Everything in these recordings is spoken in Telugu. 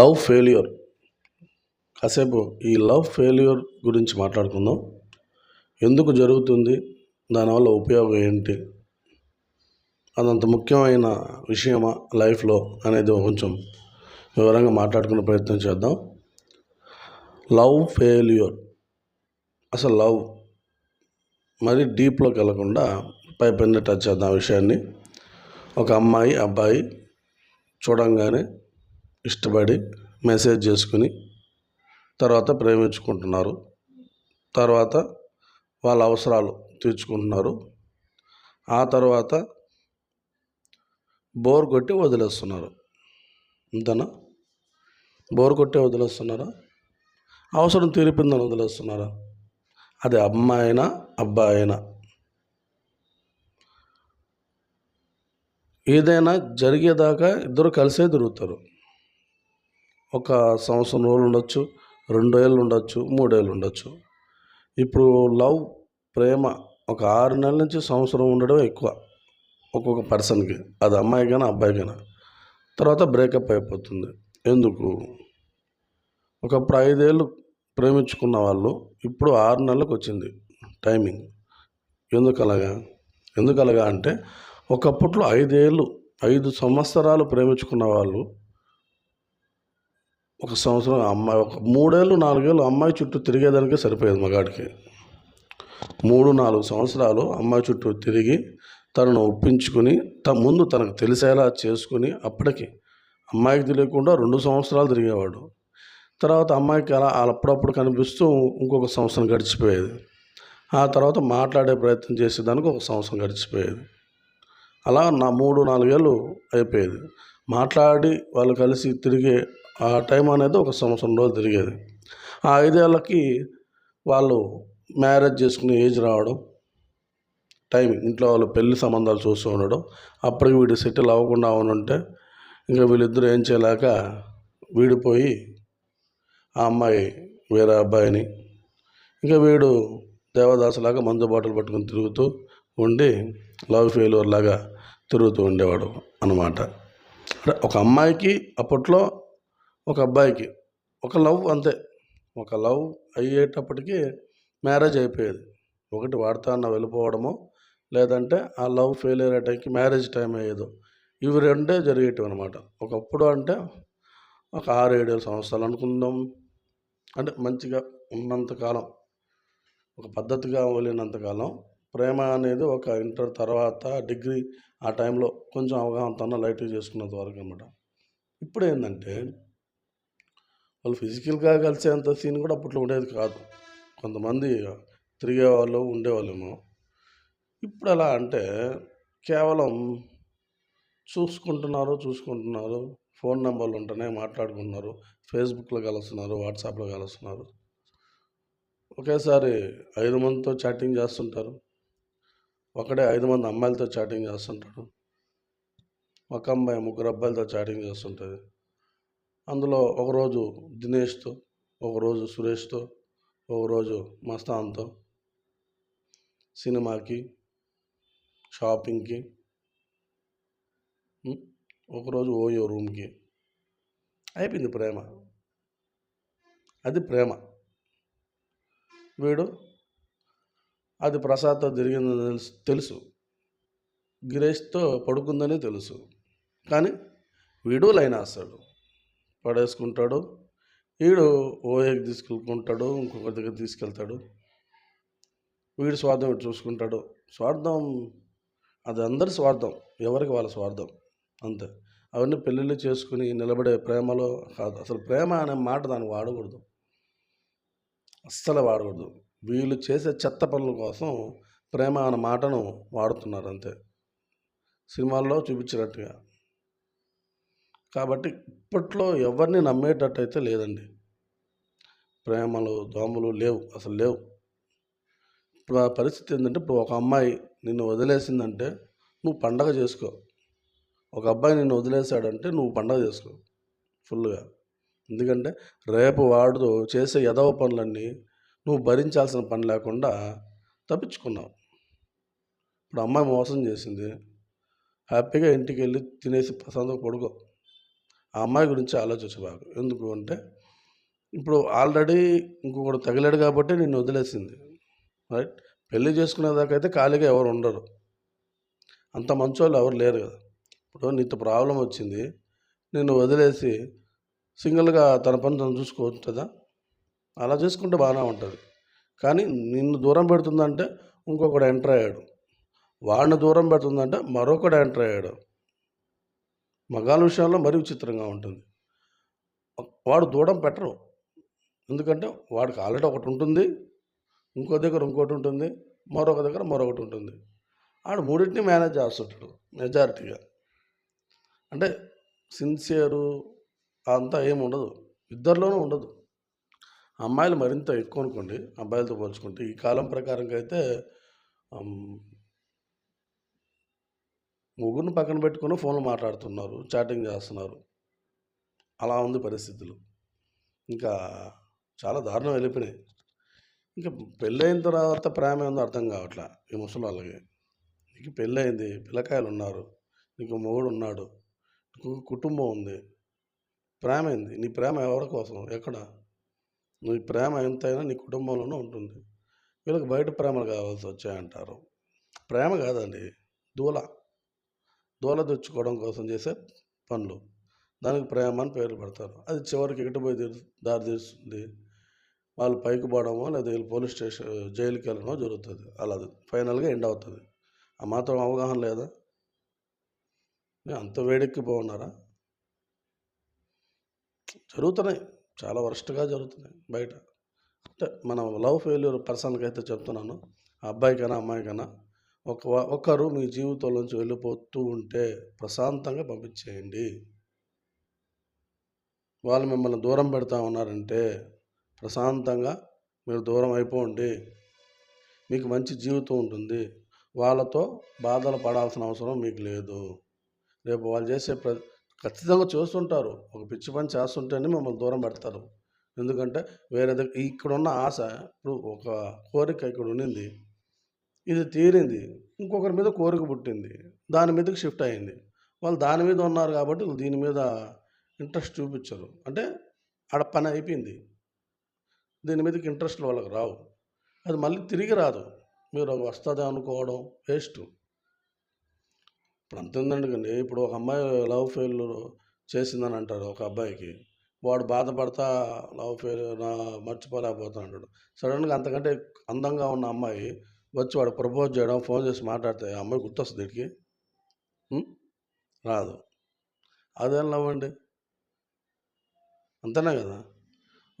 లవ్ ఫెయిల్యూర్ కాసేపు ఈ లవ్ ఫెయిల్యూర్ గురించి మాట్లాడుకుందాం. ఎందుకు జరుగుతుంది? దానివల్ల ఉపయోగం ఏంటి? అదంత ముఖ్యమైన విషయమా? లైఫ్లో అనేది కొంచెం వివరంగా మాట్లాడుకునే ప్రయత్నం చేద్దాం. లవ్ ఫెయిల్యూర్ అసలు లవ్ మరి డీప్లోకి వెళ్ళకుండా పై పైన టచ్ చేద్దాం ఆ విషయాన్ని. ఒక అమ్మాయి అబ్బాయి చూడంగానే ఇష్టపడి మెసేజ్ చేసుకుని తర్వాత ప్రేమించుకుంటున్నారు. తర్వాత వాళ్ళ అవసరాలు తీర్చుకుంటున్నారు. ఆ తర్వాత బోర్ కొట్టి వదిలేస్తున్నారు. అంతేనా? బోర్ కొట్టి వదిలేస్తున్నారా? అవసరం తీరిపిందని వదిలేస్తున్నారా? అది అమ్మాయినా అబ్బాయినా. ఏదైనా జరిగేదాకా ఇద్దరు కలిసే తిరుగుతారు. ఒక సంవత్సరం రోజులు ఉండొచ్చు రెండు ఏళ్ళు ఉండొచ్చు మూడేళ్ళు ఉండొచ్చు. ఇప్పుడు లవ్ ప్రేమ ఒక ఆరు నెలల నుంచి సంవత్సరం ఉండడం ఎక్కువ ఒక్కొక్క పర్సన్కి. అది అమ్మాయికైనా అబ్బాయికైనా. తర్వాత బ్రేకప్ అయిపోతుంది. ఎందుకు? ఒకప్పుడు ఐదేళ్ళు ప్రేమించుకున్న వాళ్ళు ఇప్పుడు ఆరు నెలలకు వచ్చింది టైమింగ్. ఎందుకు అలాగా ఎందుకు అలాగా అంటే ఒకప్పట్లో ఐదేళ్ళు ఐదు సంవత్సరాలు ప్రేమించుకున్న వాళ్ళు ఒక సంవత్సరం అమ్మాయి ఒక మూడేళ్ళు నాలుగేళ్ళు అమ్మాయి చుట్టూ తిరిగేదానికే సరిపోయేది మగాడికి. మూడు నాలుగు సంవత్సరాలు అమ్మాయి చుట్టూ తిరిగి తనను ఒప్పించుకుని త ముందు తనకు తెలిసేలా చేసుకుని అప్పటికి అమ్మాయికి తెలియకుండా రెండు సంవత్సరాలు తిరిగేవాడు. తర్వాత అమ్మాయికి అలా అప్పుడప్పుడు కనిపిస్తూ ఇంకొక సంవత్సరం గడిచిపోయేది. ఆ తర్వాత మాట్లాడే ప్రయత్నం చేసేదానికి ఒక సంవత్సరం గడిచిపోయేది. అలా నా మూడు నాలుగేళ్ళు అయిపోయేది. మాట్లాడి వాళ్ళు కలిసి తిరిగే ఆ టైం అనేది ఒక సంవత్సరం రోజులు తిరిగేది. ఆ ఐదేళ్ళకి వాళ్ళు మ్యారేజ్ చేసుకునే ఏజ్ రావడం టైం ఇంట్లో వాళ్ళు పెళ్ళి సంబంధాలు చూస్తూ ఉండడం అప్పటికి వీడు సెటిల్ అవ్వకుండా ఉంటే ఇంకా వీళ్ళిద్దరూ ఏం చేయలేక వీడిపోయి ఆ అమ్మాయి వేరే అబ్బాయిని ఇంకా వీడు దేవదాసులాగా మందు బాటలు పట్టుకొని తిరుగుతూ ఉండి లవ్ ఫెయిల్యూర్ లాగా తిరుగుతూ ఉండేవాడు అనమాట అంటే ఒక అమ్మాయికి అప్పట్లో ఒక అబ్బాయికి. ఒక లవ్ అంతే. ఒక లవ్ అయ్యేటప్పటికి మ్యారేజ్ అయిపోయేది. ఒకటి వాడుతా అన్న వెళ్ళిపోవడమో లేదంటే ఆ లవ్ ఫెయిల్ అయ్యే టైంకి మ్యారేజ్ టైం అయ్యేదో. ఇవి రెండే జరిగేటివి అనమాట ఒకప్పుడు అంటే ఒక ఆరు ఏడు సంవత్సరాలు అనుకుందాం. అంటే మంచిగా ఉన్నంతకాలం ఒక పద్ధతిగా వెళ్ళినంతకాలం ప్రేమ అనేది ఒక ఇంటర్ తర్వాత డిగ్రీ ఆ టైంలో కొంచెం అవగాహనతో లైట్గా చేసుకున్నంత వరకు అనమాట ఇప్పుడు ఏంటంటే వాళ్ళు ఫిజికల్గా కలిసేంత సీన్ కూడా అప్పట్లో ఉండేది కాదు. కొంతమంది తిరిగేవాళ్ళు ఉండేవాళ్ళేమో. ఇప్పుడు ఎలా అంటే కేవలం చూసుకుంటున్నారు చూసుకుంటున్నారు ఫోన్ నెంబర్లు ఉంటున్నాయి మాట్లాడుకుంటున్నారు ఫేస్బుక్లో కలుస్తున్నారు వాట్సాప్లో కలుస్తున్నారు. ఒకేసారి ఐదు మందితో చాటింగ్ చేస్తుంటారు. ఒకడే ఐదు మంది అమ్మాయిలతో చాటింగ్ చేస్తుంటాడు. ఒక అమ్మాయి ముగ్గురు అబ్బాయిలతో చాటింగ్ చేస్తుంటుంది. అందులో ఒకరోజు దినేష్తో ఒకరోజు సురేష్తో ఒకరోజు మస్తాన్తో సినిమాకి షాపింగ్కి ఒకరోజు ఓయో రూమ్కి. అయిపోయింది ప్రేమ. అది ప్రేమ. వీడు అది ప్రసాద్తో తిరిగిందని తెలుసు తెలుసు. గిరీష్తో పడుకుందని తెలుసు. కానీ వీడు లైన్ వేస్తాడు పడేసుకుంటాడు. వీడు ఓఏకి తీసుకెళ్ళుకుంటాడు ఇంకొక దగ్గర తీసుకెళ్తాడు. వీడు స్వార్థం చూసుకుంటాడు. స్వార్థం అది అందరి స్వార్థం ఎవరికి వాళ్ళ స్వార్థం అంతే. అవన్నీ పెళ్ళిళ్ళు చేసుకుని నిలబడే ప్రేమలో కాదు. అసలు ప్రేమ అనే మాట దాన్ని వాడకూడదు. అస్సలు వాడకూడదు. వీళ్ళు చేసే చెత్త పనుల కోసం ప్రేమ అనే మాటను వాడుతున్నారు అంతే. సినిమాల్లో చూపించినట్టుగా. కాబట్టి ఇప్పట్లో ఎవరిని నమ్మేటట్టు అయితే లేదండి. ప్రేమలు దోమలు లేవు అసలు లేవు. ఇప్పుడు ఆ పరిస్థితి ఏంటంటే ఇప్పుడు ఒక అమ్మాయి నిన్ను వదిలేసిందంటే నువ్వు పండగ చేసుకో. ఒక అబ్బాయి నిన్ను వదిలేశాడంటే నువ్వు పండగ చేసుకో ఫుల్గా ఎందుకంటే రేపు వాడు చేసే ఎదవ పనులన్నీ నువ్వు భరించాల్సిన పని లేకుండా తప్పించుకున్నావు. ఇప్పుడు అమ్మాయి మోసం చేసింది. హ్యాపీగా ఇంటికి వెళ్ళి తినేసి ప్రశాంతంగా పడుకో. ఆ అమ్మాయి గురించి ఆలోచించబాకు ఎందుకు అంటే ఇప్పుడు ఆల్రెడీ ఇంకొకడు తగిలాడు కాబట్టి నిన్ను వదిలేసింది. రైట్? పెళ్ళి చేసుకునేదాకా అయితే ఖాళీగా ఎవరు ఉండరు. అంత మంచోళ్ళు ఎవరు లేరు కదా. ఇప్పుడు నీతో ప్రాబ్లం వచ్చింది. నిన్ను వదిలేసి సింగిల్గా తన పని తను చూసుకోవచ్చుదా? అలా చేసుకుంటే బాగానే ఉంటుంది. కానీ నిన్ను దూరం పెడుతుందంటే ఇంకొకడు ఎంటర్ అయ్యాడు. వాడిని దూరం పెడుతుందంటే మరొకడు ఎంటర్ అయ్యాడు. మగాళ్ళ విషయంలో మరీ విచిత్రంగా ఉంటుంది. వాడు దూడం పెట్టరు. ఎందుకంటే వాడికి ఆల్రెడీ ఒకటి ఉంటుంది. ఇంకో దగ్గర ఇంకోటి ఉంటుంది. మరొక దగ్గర మరొకటి ఉంటుంది. ఆడు మూడింటిని మేనేజ్ చేస్తుంటాడు మెజారిటీగా. అంటే సిన్సియరు అంతా ఏమి ఉండదు. ఇద్దరిలోనూ ఉండదు. అమ్మాయిలు మరింత ఎక్కువ అనుకోండి. అబ్బాయిలతో పోల్చుకుంటే ఈ కాలం ప్రకారంగా అయితే ముగ్గురిని పక్కన పెట్టుకొని ఫోన్లో మాట్లాడుతున్నారు చాటింగ్ చేస్తున్నారు. అలా ఉంది పరిస్థితులు. ఇంకా చాలా దారుణం వెళ్ళిపోయినాయి. ఇంకా పెళ్ళైన తర్వాత ప్రేమ ఏందో అర్థం కావట్లే ఈ ముసలి వాళ్ళకి. నీకు పెళ్ళయింది పిల్లకాయలు ఉన్నారు నీకు మొగుడు ఉన్నాడు నీకు కుటుంబం ఉంది. ప్రేమ ఏంది? నీ ప్రేమ ఎవరి కోసం? ఎక్కడ? నీ ప్రేమ ఎంతైనా నీ కుటుంబంలోనే ఉంటుంది. వీళ్ళకి బయట ప్రేమలు కావాల్సి వచ్చాయంటారు. ప్రేమ కాదండి దూల. దూల తెచ్చుకోవడం కోసం చేసే పనులు. దానికి ప్రేమ అని పేర్లు పెడతారు. అది చివరికి ఎక్కడికి పోయి తీరు- దారి తీస్తుంది వాళ్ళు పైకి పోవడమో లేదా పోలీస్ స్టేషన్ జైలుకి వెళ్ళడమో జరుగుతుంది. అలా ఫైనల్గా ఎండ్ అవుతుంది. ఆ మాత్రం అవగాహన లేదా? అంత వేడెక్కి పోన్నారా జరుగుతున్నాయి. చాలా వరస్ట్గా జరుగుతున్నాయి బయట. అంటే మనం లవ్ ఫెయిల్యూర్ పర్సన్కి అయితే చెప్తున్నాను. ఆ అబ్బాయికైనా అమ్మాయికైనా ఒక ఒకరు మీ జీవితంలోంచి వెళ్ళిపోతూ ఉంటే ప్రశాంతంగా పంపించేయండి. వాళ్ళు మిమ్మల్ని దూరం పెడతా ఉన్నారంటే ప్రశాంతంగా మీరు దూరం అయిపోండి. మీకు మంచి జీవితం ఉంటుంది. వాళ్ళతో బాధలు పడాల్సిన అవసరం మీకు లేదు. రేపు వాళ్ళు చేసే ప్ర ఖచ్చితంగా చూస్తుంటారు. ఒక పిచ్చి పని చేస్తుంటేనే మిమ్మల్ని దూరం పెడతారు. ఎందుకంటే వేరే దగ్గర ఇక్కడ ఉన్న ఆశ ఇప్పుడు ఒక కోరిక ఇక్కడ ఉండింది ఇది తీరింది. ఇంకొకరి మీద కోరిక పుట్టింది. దాని మీదకి షిఫ్ట్ అయింది. వాళ్ళు దాని మీద ఉన్నారు కాబట్టి దీని మీద ఇంట్రెస్ట్ చూపించరు. అంటే ఆడ పని అయిపోయింది. దీని మీదకి ఇంట్రెస్ట్ వాళ్ళకి రావు. అది మళ్ళీ తిరిగి రాదు. మీరు వస్తుంది అనుకోవడం వేస్ట్. ఇప్పుడు అంత ఉందండి ఇప్పుడు ఒక అమ్మాయి లవ్ ఫెయిల్యూర్ చేసిందని అంటారు ఒక అబ్బాయికి. వాడు బాధపడతా లవ్ ఫెయిల్ మర్చిపోలేకపోతా అంటాడు. సడన్గా అంతకంటే అందంగా ఉన్న అమ్మాయి వచ్చి వాడు ప్రపోజ్ చేయడం ఫోన్ చేసి మాట్లాడితే ఆ అమ్మాయి గుర్తొస్తుంది ఇక్కడికి. రాదు. అదేం లవ్ అండి? అంతేనే కదా?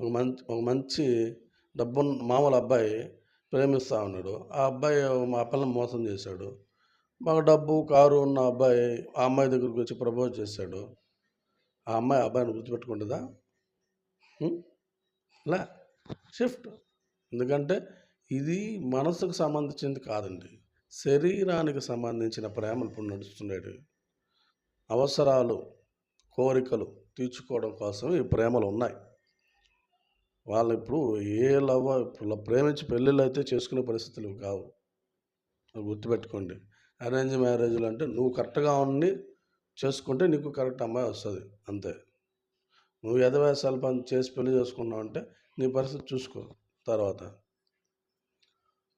ఒక మంచి ఒక మంచి డబ్బు మామూలు అబ్బాయి ప్రేమిస్తూ ఉన్నాడు. ఆ అబ్బాయి మా పిల్లని మోసం చేశాడు. మాకు డబ్బు కారు ఉన్న అబ్బాయి ఆ అమ్మాయి దగ్గరికి వచ్చి ప్రపోజ్ చేశాడు. ఆ అమ్మాయి అబ్బాయిని గుర్తుపెట్టుకుంటుందా? లే షిఫ్ట్. ఎందుకంటే ఇది మనసుకు సంబంధించింది కాదండి. శరీరానికి సంబంధించిన ప్రేమలు ఇప్పుడు నడుస్తున్నాడు అవసరాలు కోరికలు తీర్చుకోవడం కోసం ఈ ప్రేమలు ఉన్నాయి. వాళ్ళు ఇప్పుడు ఏ లవ్ ఇప్పుడు ప్రేమించి పెళ్ళిళ్ళు అయితే చేసుకునే పరిస్థితులు కావు. గుర్తుపెట్టుకోండి. అరేంజ్ మ్యారేజ్లు అంటే నువ్వు కరెక్ట్గా ఉండి చేసుకుంటే నీకు కరెక్ట్ అమ్మాయి వస్తుంది. అంతే. నువ్వు ఎదవేశాలు పని చేసి పెళ్ళి చేసుకున్నావు అంటే నీ పరిస్థితి చూసుకో తర్వాత.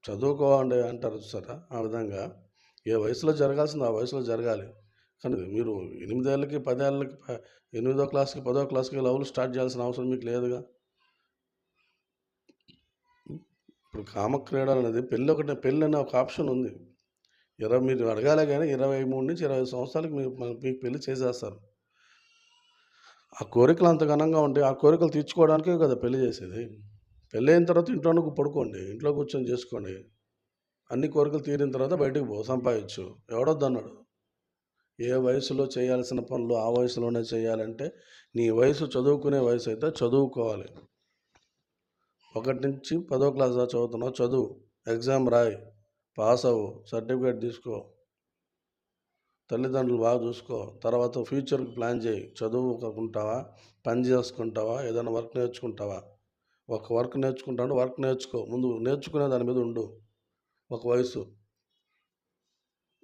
చదువుకోవండి అంటారు చూసారా? ఆ విధంగా ఏ వయసులో జరగాల్సింది ఆ వయసులో జరగాలి. కానీ మీరు ఎనిమిదేళ్ళకి పదేళ్ళకి ఎనిమిదో క్లాస్కి పదో క్లాస్కి లవ్లు స్టార్ట్ చేయాల్సిన అవసరం మీకు లేదుగా? ఇప్పుడు కామక్రీడలు అనేది పెళ్ళి ఒకటి పెళ్ళి అనే ఒక ఆప్షన్ ఉంది. ఇరవై మీరు అడగాలే కానీ ఇరవై మూడు నుంచి ఇరవై సంవత్సరాలకి మీరు మీకు పెళ్ళి చేసేస్తారు. ఆ కోరికలు అంత ఘనంగా ఉంటాయి ఆ కోరికలు తీర్చుకోవడానికే కదా పెళ్ళి చేసేది. పెళ్ళైన తర్వాత ఇంట్లోనే పడుకోండి ఇంట్లో కూర్చొని చేసుకోండి. అన్ని కోరికలు తీరిన తర్వాత బయటకు పో సంపాదించు. ఎవడొద్దు అన్నాడు ఏ వయసులో చేయాల్సిన పనులు ఆ వయసులోనే చేయాలంటే నీ వయసు చదువుకునే వయసు అయితే చదువుకోవాలి. ఒకటి నుంచి పదో క్లాస్ దాకా చదువుతున్నావు చదువు. ఎగ్జామ్ రాయి పాస్ అవ్వు సర్టిఫికేట్ తీసుకో. తల్లిదండ్రులు బాగా చూసుకో. తర్వాత ఫ్యూచర్కి ప్లాన్ చేయి. చదువుకుంటావా? పని చేసుకుంటావా? ఏదైనా వర్క్ నేర్చుకుంటావా? ఒక వర్క్ నేర్చుకుంటాడు వర్క్ నేర్చుకో. ముందు నేర్చుకునే దాని మీద ఉండు. ఒక వయసు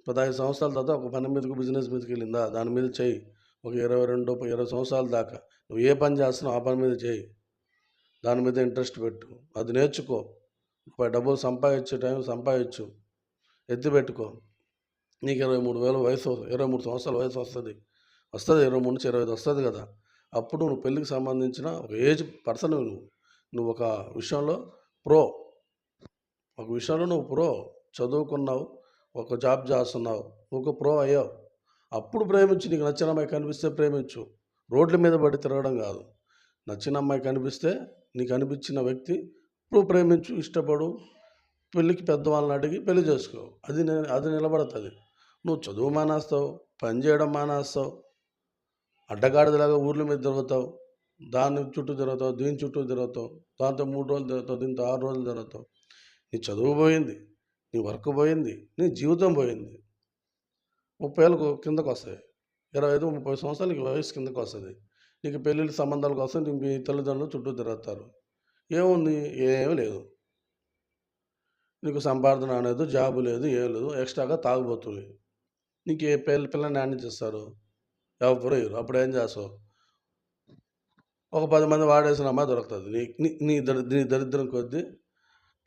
పదహైదు సంవత్సరాల తర్వాత ఒక పని మీదకి బిజినెస్ మీదకి వెళ్ళిందా? దాని మీద చేయి. ఒక ఇరవై రెండు ఇరవై సంవత్సరాల దాకా. నువ్వు ఏ పని చేస్తున్నావు ఆ పని మీద చేయి. దాని మీద ఇంట్రెస్ట్ పెట్టు. అది నేర్చుకో. డబ్బులు సంపాదించే టైం సంపాదించు. ఎత్తి పెట్టుకో. నీకు ఇరవై మూడు వేల వయసు ఇరవై మూడు సంవత్సరాల వయసు వస్తుంది. వస్తుంది ఇరవై మూడు నుంచి ఇరవై ఐదు వస్తుంది కదా. అప్పుడు నువ్వు పెళ్ళికి సంబంధించిన ఒక ఏజ్ పర్సన్ నువ్వు. నువ్వు ఒక విషయంలో ప్రో. ఒక విషయంలో నువ్వు ప్రో చదువుకున్నావు ఒక జాబ్ చేస్తున్నావు నువ్వు ఒక ప్రో అయ్యావు. అప్పుడు ప్రేమించు నీకు నచ్చిన అమ్మాయి కనిపిస్తే ప్రేమించు. రోడ్ల మీద పడి తిరగడం కాదు. నచ్చిన అమ్మాయి కనిపిస్తే నీకు అనిపించిన వ్యక్తి ఇప్పుడు ప్రేమించు ఇష్టపడు పెళ్ళికి పెద్దవాళ్ళని అడిగి పెళ్ళి చేసుకో. అది అది నిలబడుతుంది. నువ్వు చదువు మానేస్తావు పని చేయడం మానేస్తావు అడ్డగాడిదలాగా ఊర్ల మీద తిరుగుతావు. దాని చుట్టూ తిరుగుతావు దీని చుట్టూ తిరుగుతావు దాంతో మూడు రోజులు తిరుగుతావు దీంతో ఆరు రోజులు తిరుగుతావు. నీ చదువు పోయింది నీ వర్క్ పోయింది నీ జీవితం పోయింది. ముప్పై ఏళ్ళకు కిందకు వస్తాయి. ఇరవై ఐదు ముప్పై సంవత్సరాలు నీకు వయసు కిందకు వస్తుంది. నీకు పెళ్ళిళ్ళ సంబంధాల కోసం నీకు మీ తల్లిదండ్రులు చుట్టూ తిరుగుతారు. ఏముంది? ఏమీ లేదు. నీకు సంపాదన అనేది జాబ్ లేదు ఏం లేదు ఎక్స్ట్రాగా తాగుబోతుంది నీకు ఏ పిల్ల పిల్లని నాణ్యత ఇస్తారు ఎవరు? ఇవ్వరు అప్పుడు ఏం చేస్తావు? ఒక పది మంది వాడేసిన అమ్మాయి దొరుకుతుంది. నీ నీ నీ దరి నీ దరిద్రం కొద్దీ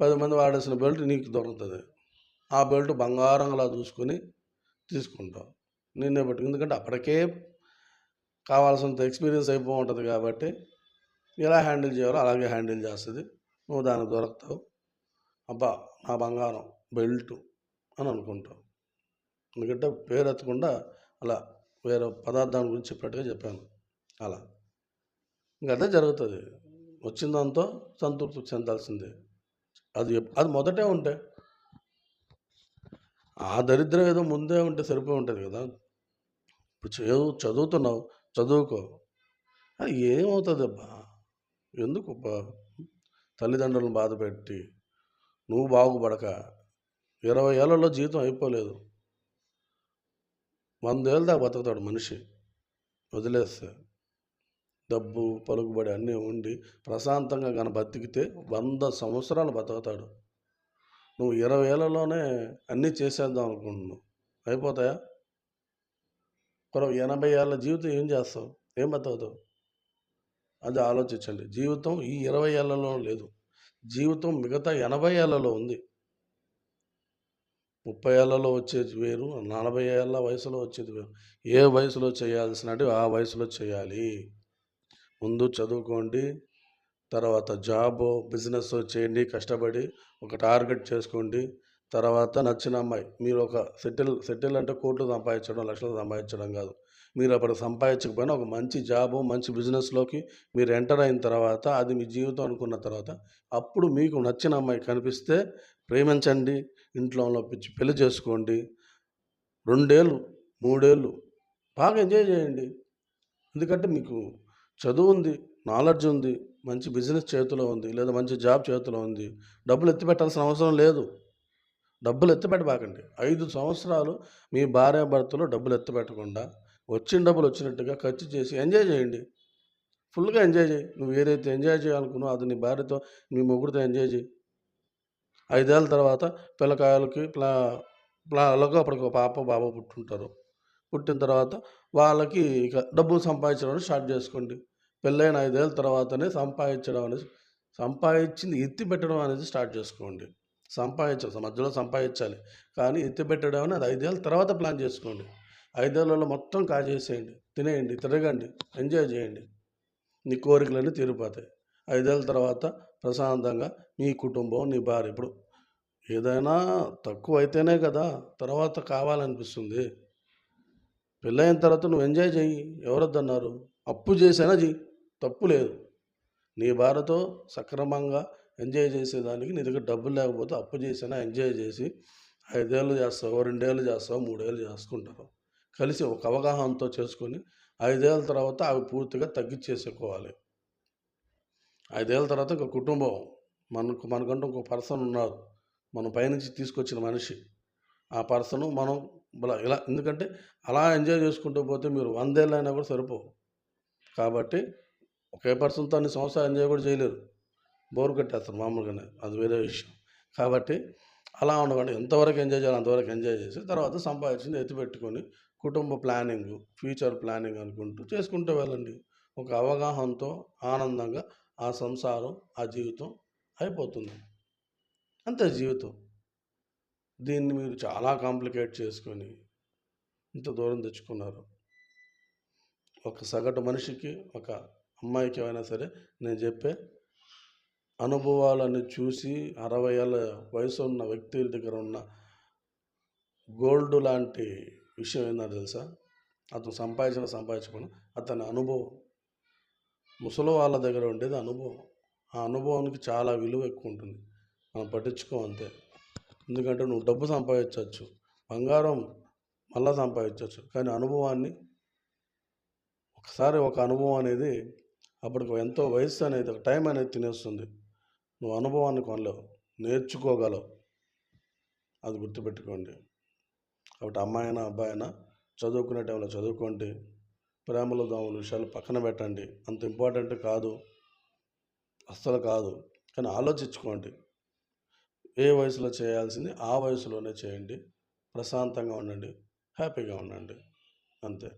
పది మంది వాడేసిన బెల్ట్ నీకు దొరుకుతుంది. ఆ బెల్ట్ బంగారంలా చూసుకొని తీసుకుంటావు. నిన్నే బట్టి ఎందుకంటే అప్పటికే కావాల్సినంత ఎక్స్పీరియన్స్ అయిపో ఉంటుంది కాబట్టి ఎలా హ్యాండిల్ చేయాలో అలాగే హ్యాండిల్ చేస్తుంది. నువ్వు దానికి దొరుకుతావు. అబ్బా నా బంగారం బెల్ట్ అని అనుకుంటావు. ఎందుకంటే పేరు ఎత్తకుండా అలా వేరే పదార్థాల గురించి చెప్పినట్టుగా చెప్పాను. అలా. ఇంకా అదే జరుగుతుంది. వచ్చిన దాంతో సంతృప్తి చెందాల్సిందే. అది అది మొదటే ఉంటే. ఆ దరిద్రం ఏదో ముందే ఉంటే సరిపోయి ఉంటుంది కదా. ఇప్పుడు చదువు చదువుతున్నావు చదువుకో. అది ఏమవుతుంది అబ్బా ఎందుకు అబ్బా తల్లిదండ్రులను బాధ పెట్టి నువ్వు బాగుపడక? ఇరవై ఏళ్ళలో జీవితం అయిపోలేదు. వందేళ్ళ దాకా బతుకుతాడు మనిషి. వదిలేస్తే. డబ్బు పలుకుబడి అన్నీ ఉండి ప్రశాంతంగా కానీ బతికితే వంద సంవత్సరాలు బతుకుతాడు. నువ్వు ఇరవై ఏళ్ళలోనే అన్నీ చేసేద్దాం అనుకుంటున్నావు. అయిపోతాయా? ఒక ఎనభై ఏళ్ళ జీవితం ఏం చేస్తావు? ఏం బతుకుతావు? అది ఆలోచించండి. జీవితం ఈ ఇరవై ఏళ్ళలో లేదు. జీవితం మిగతా ఎనభై ఏళ్ళలో ఉంది. ముప్పై ఏళ్ళలో వచ్చేది వేరు నలభై ఏళ్ళ వయసులో వచ్చేది వేరు. ఏ వయసులో చేయాల్సినట్టు ఆ వయసులో చేయాలి. ముందు చదువుకోండి తర్వాత జాబ్ బిజినెస్ చేయండి కష్టపడి ఒక టార్గెట్ చేసుకోండి తర్వాత నచ్చిన అమ్మాయి మీరు ఒక సెటిల్ సెటిల్ అంటే కోట్లు సంపాదించడం లక్షలు సంపాదించడం కాదు. మీరు అప్పుడు సంపాదించకపోయినా ఒక మంచి జాబు మంచి బిజినెస్లోకి మీరు ఎంటర్ అయిన తర్వాత అది మీ జీవితం అనుకున్న తర్వాత అప్పుడు మీకు నచ్చిన అమ్మాయి కనిపిస్తే ప్రేమించండి ఇంట్లో పిచ్చి పెళ్ళి చేసుకోండి. రెండేళ్ళు మూడేళ్ళు బాగా ఎంజాయ్ చేయండి. ఎందుకంటే మీకు చదువు ఉంది నాలెడ్జ్ ఉంది మంచి బిజినెస్ చేతిలో ఉంది లేదా మంచి జాబ్ చేతిలో ఉంది. డబ్బులు ఎత్తిపెట్టాల్సిన అవసరం లేదు. డబ్బులు ఎత్తిపెట్టబాకండి ఐదు సంవత్సరాలు మీ భార్య భర్తలో డబ్బులు ఎత్తిపెట్టకుండా వచ్చిన డబ్బులు వచ్చినట్టుగా ఖర్చు చేసి ఎంజాయ్ చేయండి. ఫుల్గా ఎంజాయ్ చేయి. నువ్వు ఏదైతే ఎంజాయ్ చేయాలనుకున్నావు అది నీ భార్యతో నీ ముగ్గురితో ఎంజాయ్ చేయి. ఐదేళ్ళ తర్వాత పిల్లకాయలకి ప్లా ప్లాలకు అప్పటికి ఒక పాప బాబు పుట్టుంటారు. పుట్టిన తర్వాత వాళ్ళకి ఇక డబ్బులు సంపాదించడం స్టార్ట్ చేసుకోండి. పెళ్ళైన ఐదేళ్ళ తర్వాతనే సంపాదించడం అనేది సంపాదించింది ఎత్తి పెట్టడం అనేది స్టార్ట్ చేసుకోండి. సంపాదించాలి మధ్యలో సంపాదించాలి. కానీ ఎత్తి పెట్టడం అనేది ఐదేళ్ళ తర్వాత ప్లాన్ చేసుకోండి. ఐదేళ్ళలో మొత్తం కాజేసేయండి. తినేయండి తిరగండి ఎంజాయ్ చేయండి. నీ కోరికలన్నీ తీరిపోతాయి. ఐదేళ్ళ తర్వాత ప్రశాంతంగా నీ కుటుంబం నీ భార్య ఇప్పుడు ఏదైనా తక్కువ అయితేనే కదా తర్వాత కావాలనిపిస్తుంది. పెళ్ళైన తర్వాత నువ్వు ఎంజాయ్ చేయి ఎవరొద్దన్నారు? అప్పు చేసినా చెయ్యి. తప్పు లేదు. నీ భార్యతో సక్రమంగా ఎంజాయ్ చేసేదానికి నీ దగ్గర డబ్బులు లేకపోతే అప్పు చేసినా ఎంజాయ్ చేసి ఐదేళ్ళు చేస్తావు రెండేళ్ళు చేస్తావు మూడేళ్ళు చేసుకుంటారు. కలిసి ఒక అవగాహనతో చేసుకొని ఐదేళ్ళ తర్వాత అవి పూర్తిగా తగ్గించేసుకోవాలి ఐదేళ్ళ తర్వాత ఒక కుటుంబం మనకు మనకంటూ ఇంకో పర్సన్ ఉన్నారు. మనం పైనుంచి తీసుకొచ్చిన మనిషి. ఆ పర్సన్ మనం ఇలా ఇలా ఎందుకంటే అలా ఎంజాయ్ చేసుకుంటూ పోతే మీరు వందేళ్ళు అయినా కూడా సరిపోవు. కాబట్టి ఒకే పర్సన్తో అన్ని సంవత్సరాలు ఎంజాయ్ కూడా చేయలేరు. బోర్ కట్టేస్తారు మామూలుగానే అది వేరే విషయం. కాబట్టి అలా ఉండకండి. ఎంతవరకు ఎంజాయ్ చేయాలి అంతవరకు ఎంజాయ్ చేసి తర్వాత సంపాదించింది ఎత్తిపెట్టుకొని కుటుంబ ప్లానింగ్ ఫ్యూచర్ ప్లానింగ్ అనుకుంటూ చేసుకుంటూ వెళ్ళండి. ఒక అవగాహనతో ఆనందంగా ఆ సంసారం ఆ జీవితం అయిపోతుంది. అంతే జీవితం. దీన్ని మీరు చాలా కాంప్లికేట్ చేసుకొని ఇంత దూరం తెచ్చుకున్నారు. ఒక సగటు మనిషికి ఒక అమ్మాయికి ఏమైనా సరే నేను చెప్పే అనుభవాలను చూసి అరవై ఏళ్ళ వయసు ఉన్న వ్యక్తుల దగ్గర ఉన్న గోల్డ్ లాంటి విషయం ఏంటో తెలుసా? అతను సంపాదించిన సంపాదించకుండా అతని అనుభవం. ముసలి వాళ్ళ దగ్గర ఉండేది అనుభవం. ఆ అనుభవానికి చాలా విలువ ఎక్కువ ఉంటుంది. మనం పట్టించుకో అంతే. ఎందుకంటే నువ్వు డబ్బు సంపాదించవచ్చు బంగారం మళ్ళా సంపాదించవచ్చు. కానీ అనుభవాన్ని ఒకసారి ఒక అనుభవం అనేది అప్పటికి ఎంతో వయసు అనేది ఒక టైం అనేది తినేస్తుంది. నువ్వు అనుభవాన్ని కొనలేవు. నేర్చుకోగలవు. అది గుర్తుపెట్టుకోండి. కాబట్టి అమ్మాయినా అబ్బాయినా చదువుకునే టైంలో చదువుకోండి. ప్రేమలో దోమలు విషయాలు పక్కన పెట్టండి. అంత ఇంపార్టెంట్ కాదు. అస్సలు కాదు. కానీ ఆలోచించుకోండి. ఏ వయసులో చేయాల్సింది ఆ వయసులోనే చేయండి. ప్రశాంతంగా ఉండండి. హ్యాపీగా ఉండండి. అంతే.